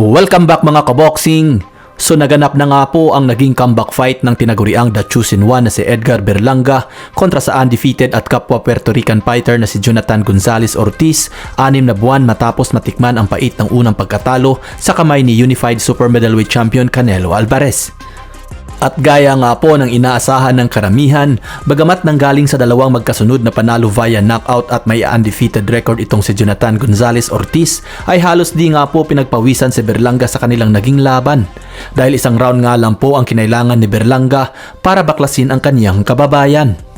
Welcome back mga kaboxing! So naganap na nga po ang naging comeback fight ng tinaguriang The Chosen One na si Edgar Berlanga kontra sa undefeated at kapwa Puerto Rican fighter na si Jonathan Gonzalez Ortiz anim na buwan matapos matikman ang pait ng unang pagkatalo sa kamay ni Unified Super Middleweight Champion Canelo Alvarez. At gaya nga po ng inaasahan ng karamihan, bagamat nanggaling sa dalawang magkasunod na panalo via knockout at may undefeated record itong si Jonathan Gonzalez Ortiz, ay halos di nga po pinagpawisan si Berlanga sa kanilang naging laban. Dahil isang round nga lang po ang kinailangan ni Berlanga para baklasin ang kaniyang kababayan.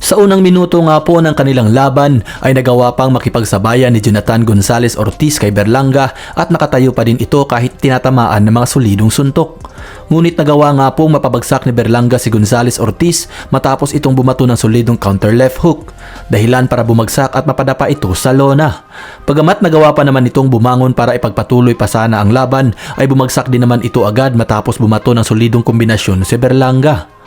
Sa unang minuto nga po ng kanilang laban ay nagawa pang makipagsabayan ni Jonathan Gonzalez Ortiz kay Berlanga at nakatayo pa din ito kahit tinatamaan ng mga solidong suntok. Ngunit nagawa nga pong mapabagsak ni Berlanga si Gonzalez Ortiz matapos itong bumato ng solidong counter left hook. Dahilan para bumagsak at mapadapa ito sa lona. Pagamat nagawa pa naman itong bumangon para ipagpatuloy pa sana ang laban ay bumagsak din naman ito agad matapos bumato ng solidong kombinasyon si Berlanga.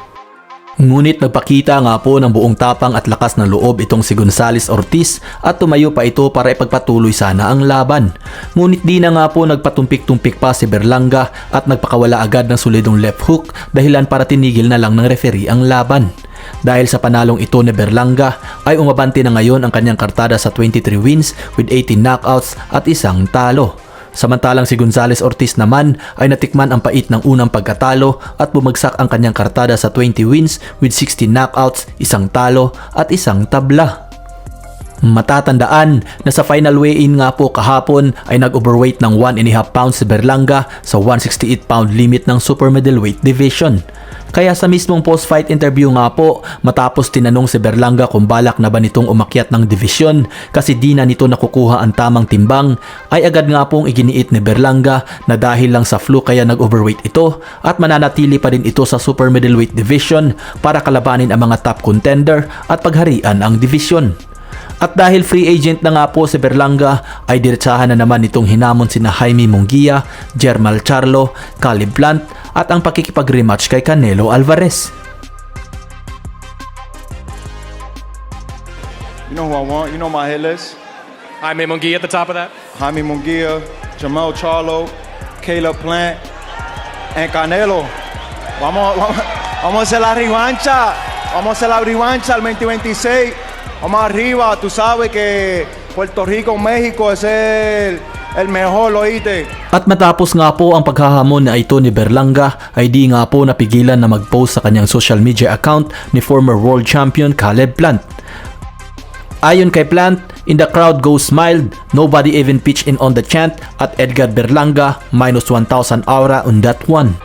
Ngunit nagpakita nga po ng buong tapang at lakas ng loob itong si Gonzales Ortiz at tumayo pa ito para ipagpatuloy sana ang laban. Ngunit di na nga po nagpatumpik-tumpik pa si Berlanga at nagpakawala agad ng solidong left hook dahilan para tinigil na lang ng referee ang laban. Dahil sa panalong ito ni Berlanga ay umabante na ngayon ang kanyang kartada sa 23 wins with 18 knockouts at isang talo. Samantalang si Gonzales Ortiz naman ay natikman ang pait ng unang pagkatalo at bumagsak ang kanyang kartada sa 20 wins with 16 knockouts, isang talo at isang tabla. Matatandaan na sa final weigh-in nga po kahapon ay nag-overweight ng 1.5 pounds si Berlanga sa 168 pound limit ng super middleweight division. Kaya sa mismong post-fight interview nga po, matapos tinanong si Berlanga kung balak na ba nitong umakyat ng division kasi di na nito nakukuha ang tamang timbang, ay agad nga pong iginiit ni Berlanga na dahil lang sa flu kaya nag-overweight ito at mananatili pa rin ito sa super middleweight division para kalabanin ang mga top contender at pagharian ang division. At dahil free agent na nga po si Berlanga ay diretsahan na naman itong hinamon sina Jaime Munguia, Jermal Charlo, Caleb Plant at ang pakikipag-rematch kay Canelo Alvarez. You know who I want? You know my hit list? Jaime Munguia at the top of that. Jaime Munguia, Jamel Charlo, Caleb Plant, and Canelo. Vamos, vamos, vamos a hacer la revancha. Vamos a hacer la revancha al 2026. Vamos arriba. Tú sabes que Puerto Rico, México es el, el mejor, oíste. At matapos nga po ang paghahamon na ito ni Berlanga ay di nga po napigilan na mag-post sa kanyang social media account ni former world champion Caleb Plant. Ayon kay Plant, in the crowd goes smiled, nobody even pitched in on the chant at Edgar Berlanga minus 1,000 aura on that one.